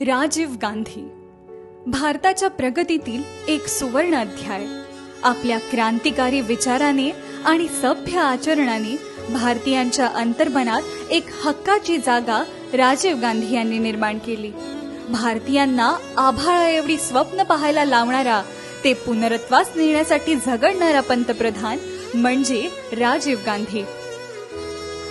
राजीव गांधी. भारताच्या प्रगतीतील एक सुवर्ण अध्याय. आपल्या क्रांतिकारी विचाराने आणि सभ्य आचरणाने भारतीयांच्या अंतर्मनात एक हक्काची जागा राजीव गांधी यांनी निर्माण केली. भारतीयांना आभाळा एवढी स्वप्न पाहायला लावणारा ते पुनरत्वास नेण्यासाठी झगडणारा पंतप्रधान म्हणजे राजीव गांधी.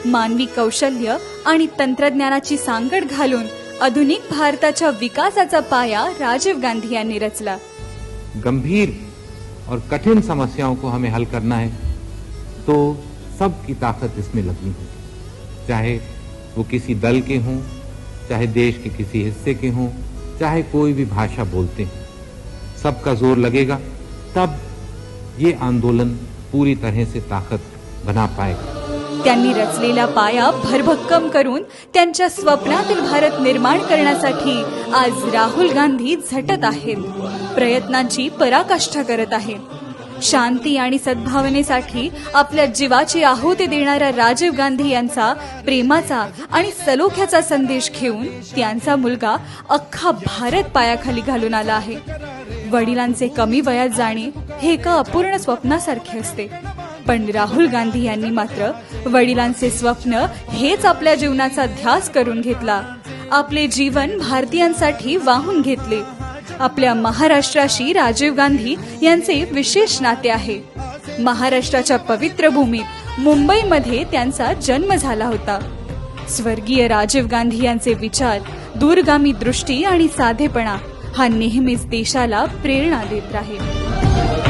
मानवी कौशल्य आणि तंत्रज्ञानाची सांगड घालून आधुनिक भारताच्या विकासाचा पाया राजीव गांधी यांनी रचला. गंभीर और कठिन समस्याओं को हमें हल करना है तो सबकी ताकत इसमें लगनी होगी चाहे वो किसी दल के हों, चाहे देश के किसी हिस्से के हों, चाहे कोई भी भाषा बोलते हैं, सबका ज़ोर लगेगा, तब ये आंदोलन पूरी तरह से ताकत बना पाएगा। त्यांनी रचलेला पाया भरभक्कम करून त्यांच्या स्वप्नातील भारत निर्माण करण्यासाठी आज राहुल गांधी झटत आहेत. प्रयत्नांची पराकाष्ठा करत आहेत. शांती आणि सद्भावनेसाठी आपल्या जीवाची आहुती देणाऱ्या राजीव गांधी यांचा प्रेमाचा आणि सलोख्याचा संदेश घेऊन त्यांचा मुलगा अख्खा भारत पायाखाली घालून आला आहे. वडिलांचे कमी वयात जाणे हे एका अपूर्ण स्वप्नासारखे असते. पण राहुल गांधी यांनी मात्र वडिलांचे स्वप्न हेच आपल्या जीवनाचा ध्यास करून घेतला. आपले जीवन भारतीयांसाठी वाहून घेतले. आपल्या महाराष्ट्राशी राजीव गांधी यांचे विशेष नाते आहे. महाराष्ट्राच्या पवित्र भूमीत मुंबईमध्ये त्यांचा जन्म झाला होता. स्वर्गीय राजीव गांधी यांचे विचार दूरगामी दृष्टी आणि साधेपणा हा नेहमीच देशाला प्रेरणा देत राहील.